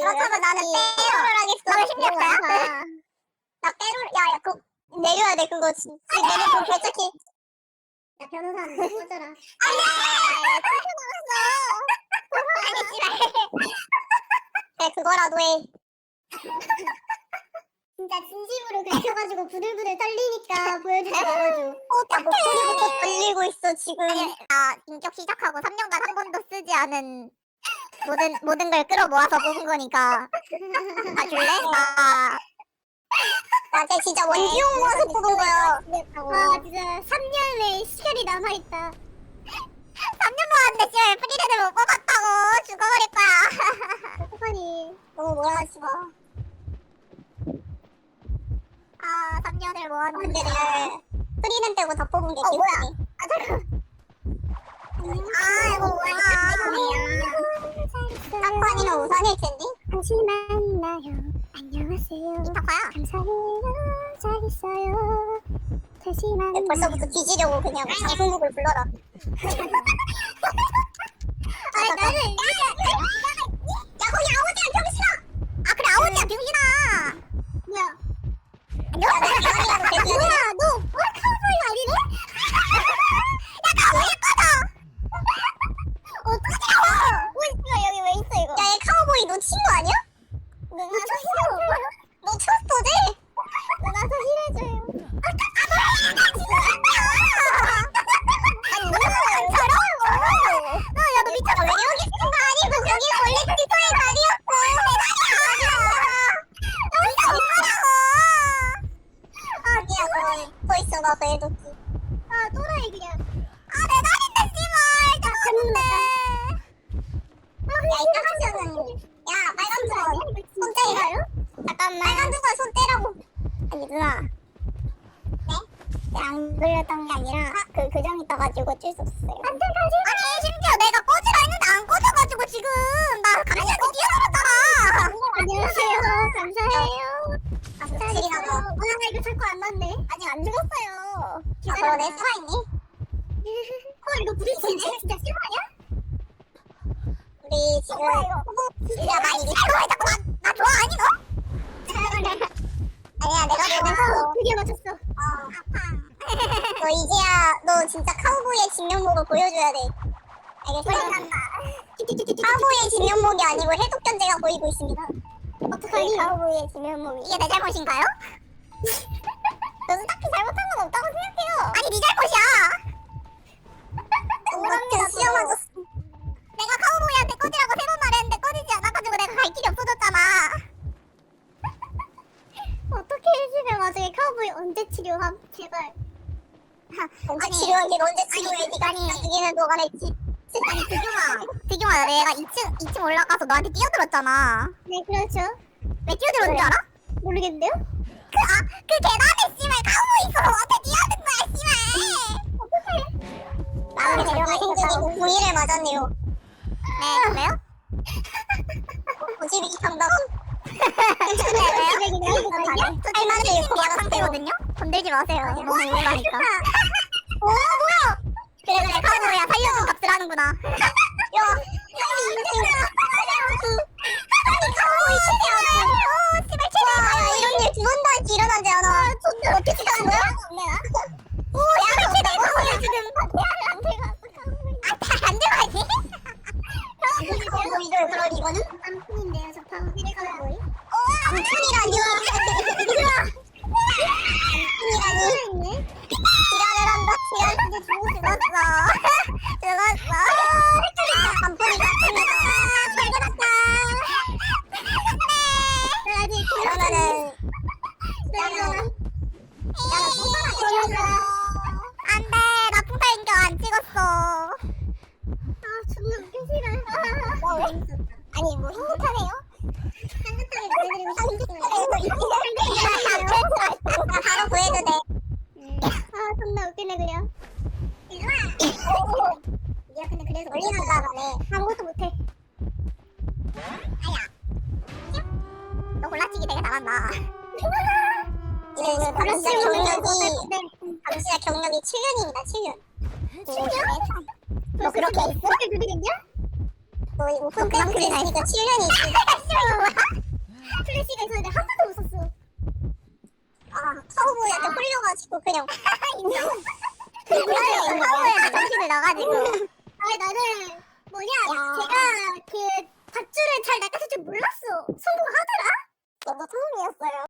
그렇다면 나는 빼로를 하겠어. 너무 힘들었어요? 나 빼로, 야, 야, 그거 내려야 돼, 그거. 내내 그거 결정해. 야 변호사한테 꺼져라. 아니, 씨발. 그래, 그거라도 해. 진짜 진심으로 긁혀가지고 부들부들 떨리니까 보여주지 말아줘. 어, 야, 목소리부터 들리고 있어, 지금. 나 인격 시작하고 3년간 한 번도 쓰지 않은 모든 모든 걸 끌어모아서 뽑은 거니까. 봐줄래? 나나쟤 진짜 원지용 모아서 뽑은 거야. 아 진짜 3년의 시간이 남아 있다. 3년 모았는데 씨발 프리레드 못 뽑았다고. 죽어버릴 거야. 어떡하니 너무 뭐라 하지 마. 아 3년을 근데 모았는데 내가 프리는 빼고 다 뽑은 게 어, 뭐야? 아 잠깐 아 이거 뭐야 짝관이면 우산일 텐데? 다시 만나요. 안녕하세요. 인터파야 감사해요. 잘 있어요. 다시 만나요. 근데 벌써부터 뒤지려고 그냥 장승국을 불러라. 아니 나는 야, 거기 아오지야, 병신아! 아 그래 아오지야 병신아 뭐야 야, 내가 가만히라도 아, 대줘야 뭐야 너 뭐야 카우보이가 아니네? 야 카우보이 꺼져 어떡하냐고 뭐야 여기 왜 있어 이거 야, 얘 카우보이 너 친구 아니야? 누나 저 너 트스터지? 누나 저 싫어해줘요 아, 아니 누나 저러고 야너 미쳤어 왜 여기 있는 거 아니고 거기 원래 트위터의 자리였고. 아니야, 너, 더 있어, 나도 해뒀지. 아 또라이 그냥 아내 다리인데 씨발 잠깐만 야, 이따 하면은. 야, 빨간 두건 손 떼요. 잠깐만 빨간 두건 손 떼라고. 아니 누나 네? 안 걸렸던 게 아니라 그 교정이 떠가지고 찔수 없어요 안돼 가지 아니 심지어 내가 꺼지라 했는데 안 꺼져가지고 지금 나 갑자기 뛰어들었잖아 안녕하세요 감사해요 아, 나도. 와 이거 자꾸 안 맞네 안 죽었어요 아, 그러네, 살아있니? 헐 이거 부딪히네 진짜 실화냐? 우리 지금. 야, 나 이거 왜 자꾸 나, 나 좋아하니 너? 아니야, 내가 보면서. 드디어 맞췄어. 어. 너 이제야, 너 진짜 카우보이의 진면목을 보여줘야 돼. 알겠어? 카우보이의 진면목이 아니고 해독 견제가 보이고 있습니다. 어떡하니? 카우보이의 지면목이. 이게 내 잘못인가요? 치료함? 제발. 언제 아니, 치료하긴 언제 치료해? 니가 아니. 나중에는 너가. 아니 대경아 대경아 내가 2층 2층 올라가서 너한테 뛰어들었잖아 네, 그렇죠. 왜 뛰어들었는 줄 알아? 모르겠는데요? 그아그 계단에 씨발 카우보이 있어서 어떻게 뛰어든 거야 씨발 나는 데려가 행적이고 구이를 맞았네요. 네 그래요? 고집이 상당. 왜요? 저할 말을 지금 잃고 예약 말았어요. 상태거든요? 건들지 마세요 너무 우울하니까 오, 뭐야? 그래 그래 카우보이야 살려준 값을 하는구나 야, 형이 인생. 아니, 카우보이 최대한. 오 씨발 와, 최대 이런 일 두 번도 할지 일어나지 않아. 존나 어떻게 한 거야? 오 씨발 최대 카우보이 지금 아안 들어가지? 카우보이를 그럴 이거는? 안푼인데요 저 방금 카우보이 안푼이라니. 안푼이라니. 지랄을 한다, 지랄. 이제 죽고 죽었어 죽었어 안푼이 같습니다. 잘 들었다. 아직 그러면은, 나는, 안돼 나 풍타 인격 안 찍었어 아 존나 웃기 아니, 뭐 행복하네요? 향긋하게 보내드리고 나 바로 구해도 돼. 아 존나 웃기네 그냥 야 근데 그래서 올리는 가봐네. 아무것도 못해 아야 너 골라치기 되게 잘한다 이제 감시자 경력이, 네. 감시자 경력이 7년입니다, 7년. 7년? 너 그렇게 했어? 그렇게 됐냐? 너이 오픈 뱅크를 다니까 7년이 있어. 플래시가 있었는데 한 번도 웃었어. 아, 카우보이 약간 아. 홀려가지고 그냥 있는 카우보이 정신을 나가지고. 아, 나는 뭐냐? 야. 제가 그 밧줄을 잘 낚아줄 줄 몰랐어. 성공하더라? 너무 성공이었어요.